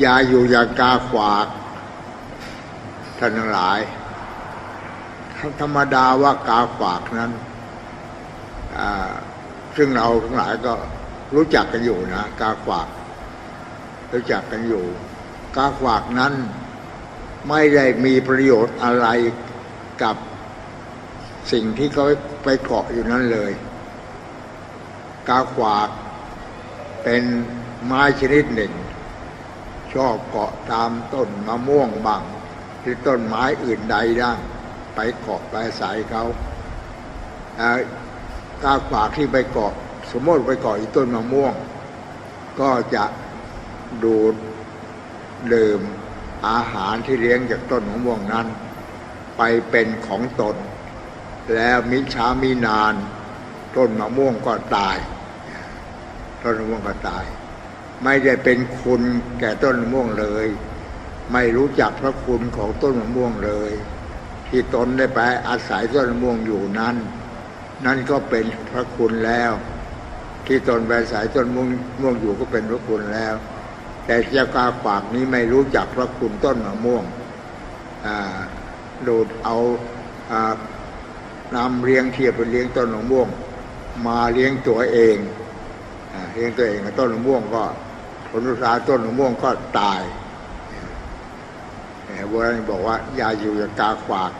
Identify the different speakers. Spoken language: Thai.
Speaker 1: อย่าอยู่อย่างกาขวากท่านทั้งหลายธรรมดาว่ากาขวากนั้น ซึ่งเราทั้งหลายก็รู้จักกันอยู่นะกาขวาก รู้จักกันอยู่ กาขวากนั้นไม่ได้มีประโยชน์อะไรกับสิ่งที่เขาไปเกาะอยู่นั้นเลย กาขวากเป็นไม้ชนิดหนึ่ง ชอบเกาะตามต้นมะม่วงบังหรือต้นไม้อื่นใดได้ไปเกาะไปอาศัยเขาอ่ากาขวากที่ไปเกาะ สมมติไปเกาะอีต้นมะม่วง ก็จะดูดดื่มอาหารที่เลี้ยงจากต้นมะม่วงนั้น ไปเป็นของตน แล้วมิช้ามีนาน ต้นมะม่วงก็ตายต้นมะม่วงก็ตาย ไม่ได้เป็นคุณแก่ต้นมะม่วงเลย ไม่รู้จักพระคุณของต้นมะม่วงเลย ที่ตนได้ไปอาศัยต้นมะม่วงอยู่นั้น นั่นก็เป็นพระคุณแล้ว ที่ตนไปอาศัยต้นมะม่วงอยู่ก็เป็นพระคุณแล้ว แต่เจ้ากาฝากนี้ไม่รู้จักพระคุณต้นมะม่วงดูดเอาอนำเลี้ยงเทียบไปเลี้ยงต้นมะม่วง มาเลี้ยงตัวเองอเลี้ยงตัวเองกับต้นมะม่วงก็ ผลสาต้นมะม่วงก็ตายแต่โบราณบอกว่า อย่าอยู่อย่ากาขวาก